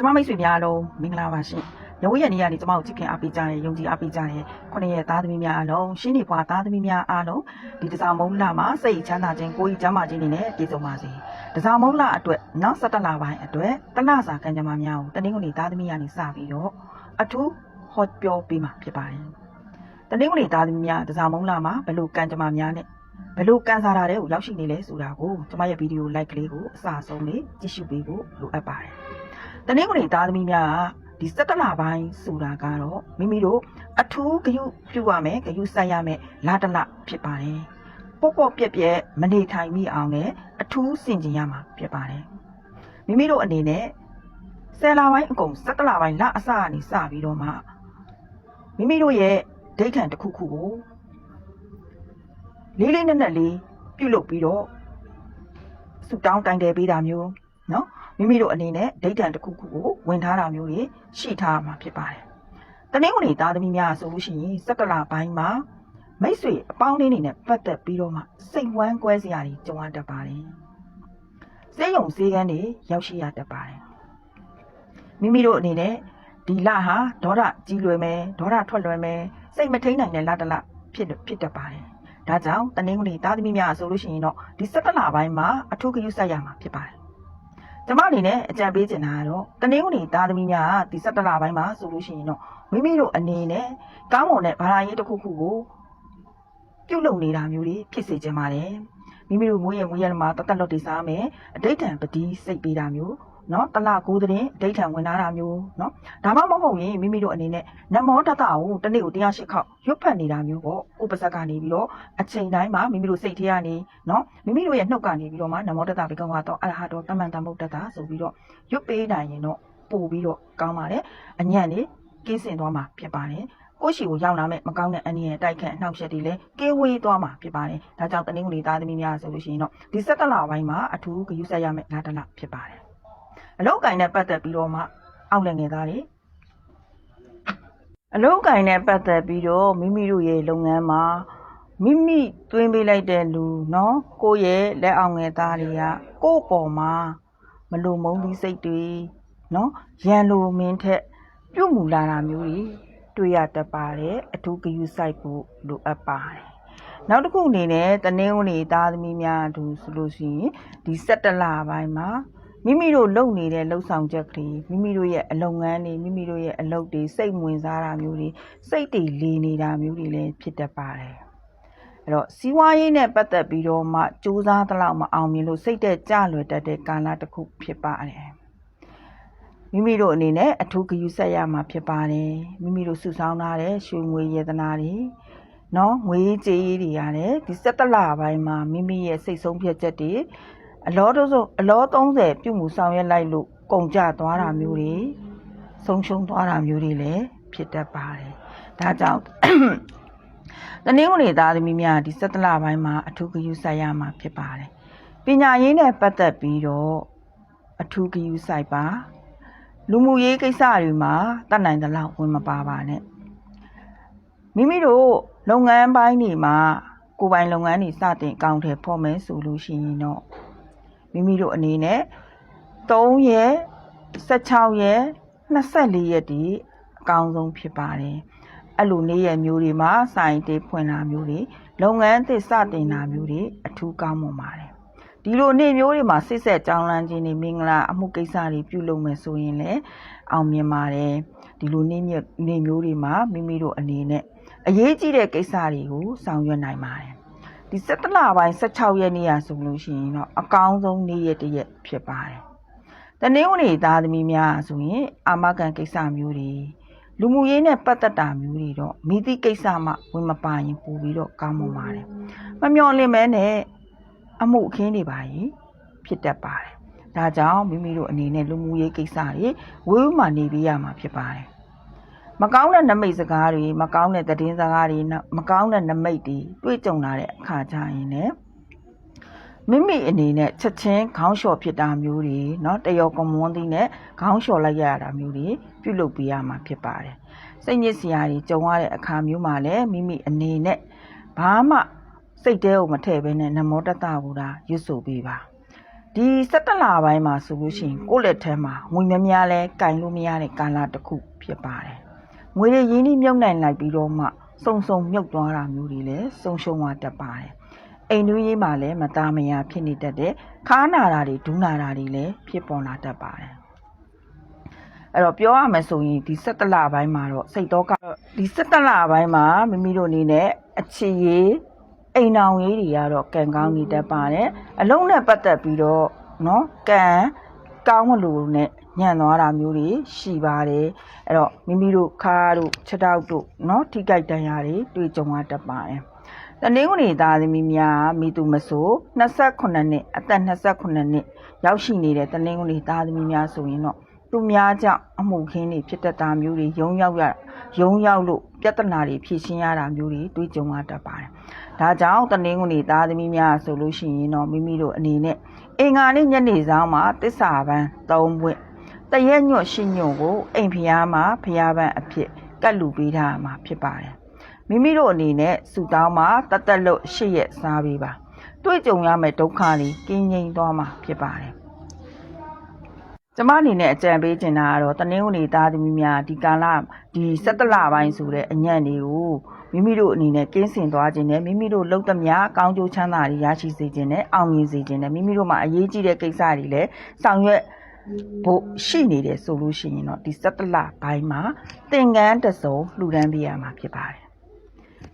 ကျမမိတ်ဆွေများအားလုံးမင်္ဂလာပါရှင်။ရုံးရက်နေ့ကနေကျမကိုချစ်ခင်အားပေးကြတဲ့ယုံကြည်အားပေးကြတဲ့ခုနှစ်ရက်သားသမီးများအားလုံးရှင်းနေပွားသားသမီးများအားလုံးဒီတစားမုံလမှာစိတ်ချမ်းသာခြင်းကိုယ်ကြီးကျမ်းမာခြင်းတွေနဲ့ပြည့်စုံပါစေ။တစားမုံလအတွက်နောက်ဆက်တက်လာပိုင်းအတွက်တလစာကံကြမ္မာများကိုတနင်္ဂနွေသားသမီးကနေစပြီးတော့အထူးဟောပြောပေးမှာဖြစ်ပါတယ်။တနင်္ဂနွေသားသမီးများတစားမုံလမှာဘယ်လိုကံကြမ္မာများနဲ့ဘယ်လိုကန်စားတာတွေကိုရောက်ရှိနေလဲဆိုတာကိုကျမရဲ့ဗီဒီယို like ကလေးကိုအစအဆုံးလေးကြည့်ရှုပေးဖို့လိုအပ်ပါတယ်။ တနင်္ဂနွေသားသမီးများကဒီစက်တလပိုင်းဆိုတာကတော့မိမိတို့အထူးဂယုပြုရမယ်ဂယုစိုက်ရမယ်လာတလဖြစ်ပါတယ်။ပေါ့ပေါ့ပြက်ပြက်မနေထိုင်မိအောင်လည်းအထူးစင်ကြင်ရမှာဖြစ်ပါတယ်။မိမိတို့အနေနဲ့ဆယ်လပိုင်းအကုန်စက်တလပိုင်းလအစကနေစပြီးတော့မှမိမိတို့ရဲ့ဒိဋ္ဌံတစ်ခုခုကိုလေးလေးနက်နက်လေးပြုတ်လုပ်ပြီးတော့ဆူတောင်းတိုင်တယ်ပေးတာမျိုးနော် မိမိတို့အနေနဲ့ဒိဋ္ဌံတစ်ခုခုကိုဝင်ထားတာမျိုးတွေရှိထားမှာဖြစ်ပါတယ်။တနင်္ဂနွေသားသမီးများဆိုလို့ရှိရင်စက်ကလာပိုင်းမှာမိတ်ဆွေအပေါင်းလေးတွေနဲ့ပတ်သက်ပြီးတော့မှစိတ်ဝမ်းကွဲစရာတွေကြုံရတတ်ပါတယ်။စေယုံစေကန်းတွေရောက်ရှိရတတ်ပါတယ်။မိမိတို့အနေနဲ့ဒီလဟာဒေါသကြီးလွယ်မယ်ဒေါသထွက်လွယ်မယ်စိတ်မထိန်နိုင်တဲ့လတလဖြစ်ဖြစ်တတ်ပါတယ်။ဒါကြောင့်တနင်္ဂနွေသားသမီးများဆိုလို့ရှိရင်တော့ဒီစက်ကလာပိုင်းမှာအထူးဂရုစိုက်ရမှာဖြစ်ပါတယ်။ ကျမအနေနဲ့အကြံပေးချင်တာကတော့တနင်္ဂနွေသားသမီးများကဒီစက်ကလာပိုင်းမှာဆိုလို့ရှိရင်တော့မိမိတို့အနေနဲ့ကောင်းမွန်တဲ့ဘာသာရေးတစ်ခုခုကိုပြုတ်လုံနေတာမျိုးတွေဖြစ်စေချင်ပါတယ်။မိမိတို့မွေးရမွေးရမှာတသက်လွတ်တည်စားမယ်အတိတ်တံပတိစိတ်ပေးတာမျိုး နော်တလကိုးတဲ့ဒိဋ္ဌံဝင်လာတာမျိုးနော်ဒါမှမဟုတ်ရင်မိမိတို့အနေနဲ့နမောတတကိုတစ်နေ့ကို108ခေါက်ရွတ်ဖတ်နေတာမျိုးပေါ့ဥပစက်ကနေပြီးတော့အချိန်တိုင်းမှာမိမိတို့စိတ်ထဲကနေနော်မိမိတို့ရဲ့နှုတ်ကနေပြီးတော့မှနမောတတဘေကဝါတော့အရဟတော်တမန်တမုတ်တတဆိုပြီးတော့ရွတ်ပေးနိုင်ရင်တော့ပို့ပြီးတော့ကောင်းပါတယ်အညံ့နေကင်းစင်သွားမှာဖြစ်ပါတယ်ကိုရှိကိုရောက်လာမဲ့မကောင်းတဲ့အနည်းရဲ့တိုက်ခတ်နှောက်ယှက်တွေလည်းကင်းဝေးသွားမှာဖြစ်ပါတယ်။ဒါကြောင့်တနင်္ဂနွေသားသမီးများဆိုလို့ရှိရင်တော့ဒီစက်ကလပိုင်းမှာအထူးဂရုစိုက်ရမယ့်လာတလဖြစ်ပါတယ်။ အလောက်ကင်နဲ့ပတ်သက်ပြီးတော့မှအောက်လည်းငယ်သားတွေအလောက်ကင်နဲ့ပတ်သက်ပြီးတော့မိမိတို့ရဲ့လုပ်ငန်းမှာမိမိသွင်းပေးလိုက်တဲ့လူနော်ကိုယ့်ရဲ့လက်အောင်ငယ်သားတွေကကိုယ့်ပေါ်မှာမလိုမုန်းသီးစိတ်တွေနော်ရန်လိုမင်းထက်ပြုတ်မူလာတာမျိုးတွေတွေ့ရတတ်ပါတယ်အထူးဂရုစိုက်ဖို့လိုအပ်ပါတယ်နောက်တစ်ခုအနေနဲ့တနင်္ဂနွေသားသမီးများအတူဆိုလို့ရှိရင်ဒီ17လပိုင်းမှာ မိမိတို့လုပ်နေတဲ့လှုပ်ဆောင်ချက်ကလေးမိမိတို့ရဲ့အလုပ်ငန်းတွေမိမိတို့ရဲ့အလုပ်တွေစိတ်ဝင်စားတာမျိုးတွေစိတ်တွေလီနေတာမျိုးတွေလည်းဖြစ်တတ်ပါတယ်အဲ့တော့စီးပွားရေးနဲ့ပတ်သက်ပြီးတော့မှစူးစမ်းသလောက်မအောင်မြင်လို့စိတ်တက်ကြလွယ်တတ်တဲ့ကာလတစ်ခုဖြစ်ပါတယ်မိမိတို့အနေနဲ့အထူးဂရုစိုက်ရမှာဖြစ်ပါတယ်မိမိတို့စုဆောင်းထားတဲ့ရွှေငွေယေတနာတွေနော်ငွေကြေးတွေရတယ်ဒီ17လပိုင်းမှာမိမိရဲ့စိတ်ဆုံးဖြတ်ချက်တွေ အလောတို့ဆိုအလော30ပြုမှုဆောင်ရွက်လိုက်လို့ကုန်ကြသွားတာမျိုးတွေဆုံးရှုံးသွားတာမျိုးတွေလည်းဖြစ်တတ်ပါတယ်ဒါကြောင့်တနင်္ဂနွေသားသမီးများဒီ17လပိုင်းမှာအထူးဂရုစိုက်ရမှာဖြစ်ပါတယ်ပညာရေးနဲ့ပတ်သက်ပြီးတော့အထူးဂရုစိုက်ပါလူမှုရေးကိစ္စတွေမှာတတ်နိုင်သလောက်ဝင်မပါပါနဲ့မိမိတို့လုပ်ငန်းပိုင်းတွေမှာကိုယ်ပိုင်လုပ်ငန်းတွေစတင်အကောင့်ထဲဖော်မယ်ဆိုလို့ရှိရင်တော့ မိမိတို့အနေနဲ့3ရက်16ရက်24ရက်ဒီအကောင်းဆုံးဖြစ်ပါတယ်အဲ့လိုနေ့ရက်မျိုးတွေမှာစိုင်တေးဖွင့်တာမျိုးတွေလုပ်ငန်းသစ်စတင်တာမျိုးတွေအထူးကောင်းမွန်ပါတယ်ဒီလိုနေ့မျိုးတွေမှာစိတ်ဆက်ကြောင်းလန်းခြင်းတွေမင်္ဂလာအမှုကိစ္စတွေပြုလုပ်မယ်ဆိုရင်လည်းအောင်မြင်ပါတယ်ဒီလိုနေ့မြနေ့မျိုးတွေမှာမိမိတို့အနေနဲ့အရေးကြီးတဲ့ကိစ္စတွေကိုဆောင်ရွက်နိုင်ပါတယ် ဒီ17လပိုင်း16ရက်နေ့ရဆိုလို့ရှိရင်တော့အကောင်းဆုံးနေ့ရက်တစ်ရက်ဖြစ်ပါတယ်တနင်္ဂနွေသားသမီးများဆိုရင် အာမခံကိစ္စမျိုးတွေလူမှုရေးနဲ့ပတ်သက်တာမျိုးတွေတော့မိသည့်ကိစ္စမှဝင်မပါရင်ပို့ပြီးတော့ကောင်းမွန်ပါတယ်မမျှော်လင့်မဲနဲ့အမှုအခင်းတွေပါရင်ဖြစ်တတ်ပါတယ်။ဒါကြောင့်မိမိတို့အနေနဲ့လူမှုရေးကိစ္စတွေဝေးဝမှနေပြရမှာဖြစ်ပါတယ်။ မကောင်းတဲ့နမိတ်စကားတွေမကောင်းတဲ့သတင်းစကားတွေမကောင်းတဲ့နမိတ်တွေတွေ့ကြုံလာတဲ့အခါကျရင်လည်းမိမိအနေနဲ့ချက်ချင်းခေါင်းလျှော်ဖြစ်တာမျိုးတွေเนาะတရောကမွန်းသီးနဲ့ခေါင်းလျှော်လိုက်ရတာမျိုးတွေပြုလုပ်ပေးရမှာဖြစ်ပါတယ်။စိတ်ညစ်စရာတွေကြုံရတဲ့အခါမျိုးမှာလည်းမိမိအနေနဲ့ဘာမှစိတ်တဲကိုမထည့်ဘဲနဲ့နမောတတကိုဒါရွတ်ဆိုပေးပါ ဒီ17လပိုင်းမှာဆိုလို့ရှိရင်ကိုယ့်လက်ထဲမှာငွေများများလဲကင်လို့မရတဲ့ကာလတစ်ခုဖြစ်ပါတယ်။ ငွေတွေရင်းနှီးမြုပ်နှံလိုက်ပြီးတော့မှစုံစုံမြုပ်သွားတာမျိုးတွေလည်းဆုံးရှုံးသွားတတ်ပါတယ်။အိမ်နွေးရေးမှာလည်းမသားမယာဖြစ်နေတတ်တဲ့ခါနာတာတွေဒူးနာတာတွေလည်းဖြစ်ပေါ်လာတတ်ပါတယ်။အဲ့တော့ပြောရမယ်ဆိုရင်ဒီ၁၇လပိုင်းမှာတော့စိတ်တော့ကဒီ၁၇လပိုင်းမှာမိမိတို့အနေနဲ့အခြေရေးအိမ်အောင်ရေးတွေကတော့ကံကောင်းနေတတ်ပါတယ်။အလုံးနဲ့ပတ်သက်ပြီးတော့နော်ကံကောင်းမလို့နဲ့ ညံ့သွားတာမျိုးတွေရှိပါတယ်အဲ့တော့မိမိတို့ခါတို့ခြေထောက်တို့เนาะထိကြိုက်တန်ရာတွေတွေ့ကြုံရတတ်ပါတယ်တနင်္ဂနွေသားသမီးများမိသူမဆို28နှစ်အသက်28နှစ်ရောက်ရှိနေတဲ့တနင်္ဂနွေသားသမီးများဆိုရင်တော့သူများကြောင့်အမှုခင်းတွေဖြစ်တတ်တာမျိုးတွေယုံရောက်ရယုံရောက်လို့ပြဿနာတွေဖြေရှင်းရတာမျိုးတွေတွေ့ကြုံရတတ်ပါတယ်။ဒါကြောင့်တနင်္ဂနွေသားသမီးများဆိုလို့ရှိရင်တော့မိမိတို့အနေနဲ့အင်္ဂါနေ့ညနေဆောင်မှာတစ္ဆာပန်း၃ပွင့် တရက်ညွတ်ရှိညွတ်ကိုအိမ်ဖျားမှာဖျားပန်းအဖြစ်ကတ်လူပေးထားမှာဖြစ်ပါတယ်။မိမိတို့အနေနဲ့စူတောင်းမှာတတ်တက်လို့ရှစ်ရက်စားပေးပါ။တွေ့ကြုံရမယ့်ဒုက္ခတွေကင်းငြိမ်းသွားမှာဖြစ်ပါတယ်။ကျမအနေနဲ့အကြံပေးချင်တာကတော့တနင်္ဂနွေသားသမီးများဒီကာလဒီ17လပိုင်းဆိုတဲ့အညံ့တွေကိုမိမိတို့အနေနဲ့ကင်းစင်သွားခြင်းနဲ့မိမိတို့လုံသမျှကောင်းကျိုးချမ်းသာတွေရရှိစေခြင်းနဲ့အောင်မြင်စေခြင်းနဲ့မိမိတို့မှာအရေးကြီးတဲ့ကိစ္စတွေလည်းဆောင်ရွက် ဖို့ရှိနေတယ်ဆိုလို့ရှိရင်တော့ဒီ17လပိုင်းမှာသင်္ကန်းတစ်စုံလှူဒန်းပေးရမှာဖြစ်ပါတယ်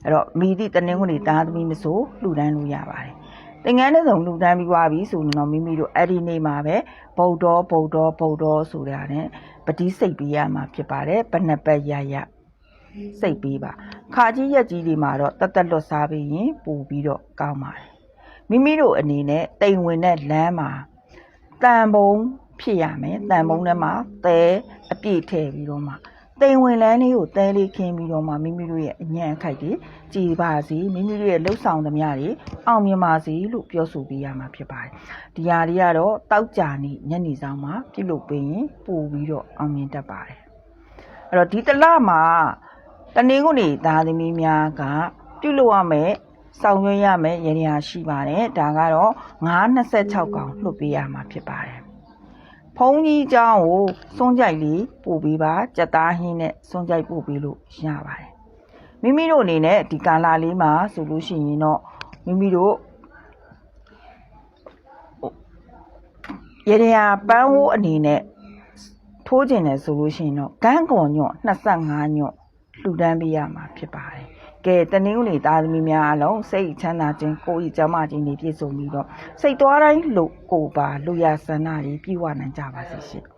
အဲ့တော့မိသည့်တနင်္ဂနွေသားသမီးမဆိုလှူဒန်းလို့ရပါတယ်သင်္ကန်းတစ်စုံလှူဒန်းပြီးသွားပြီဆိုရင်တော့မိမိတို့အဲ့ဒီနေ့မှာပဲဗုဒ္ဓောဗုဒ္ဓောဗုဒ္ဓောဆိုတာနဲ့ပတိစိတ်ပေးရမှာဖြစ်ပါတယ်ဘဏ္ဍပတ်ရရစိတ်ပေးပါခါကြီးရက်ကြီးတွေမှာတော့တတ်တက်လွတ်စားပြီးရင်ပူပြီးတော့ကောင်းပါတယ်မိမိတို့အနေနဲ့တိမ်ဝင်တဲ့လမ်းမှာတန်ပုံ ဖြစ်ရမယ်တန်ပုံထဲမှာသဲအပြည့်ထည့်ပြီးတော့မှတိမ်ဝင်လန်းလေးကိုသဲလေးခင်းပြီးတော့မှမိမိတို့ရဲ့အညံ့အခိုက်တွေကြည်ပါစေမိမိတို့ရဲ့လှုပ်ဆောင်သမျှတွေအောင်မြင်ပါစေလို့ပြောဆိုပေးရမှာဖြစ်ပါတယ်ဒီဟာတွေကတော့တောက်ကြနေညနေဆောင်မှာပြုလုပ်ပေးရင်ပို့ပြီးတော့အောင်မြင်တတ်ပါတယ်အဲ့တော့ဒီတစ်လမှာတနင်္ဂနွေသားသမီးများကပြုလုပ်ရမယ်ဆောင်ရွက်ရမယ်ရည်ရရှိပါတယ်ဒါကတော့926កောင်လှုပ်ပေးရမှာဖြစ်ပါတယ် ဖုံးကြီးเจ้าကိုစွန့်ကြိုက်လေးပို့ပေးပါကြက်သားဟင်းနဲ့စွန့်ကြိုက်ပို့ပေးလို့ရပါတယ်မိမိတို့အနေနဲ့ဒီကာလာလေးမှာဆိုလို့ရှိရင်တော့မိမိတို့ရည်ရပန်းဝိုးအနေနဲ့ထိုးကျင်တယ်ဆိုလို့ရှိရင်တော့ကန်းကွန်ညွန့်25ညွန့်လှူဒန်းပေးရမှာဖြစ်ပါတယ် ကဲတနင်္ဂနွေသားသမီးများအလုံးစိတ်ချမ်းသာခြင်းကိုယ်ဤကျမ်းမာခြင်းတွေပြည့်စုံပြီးတော့စိတ်သွားတိုင်းလို့ကိုယ်ပါလူရဆန္ဒတွေပြည့်ဝနိုင်ကြပါစေရှင်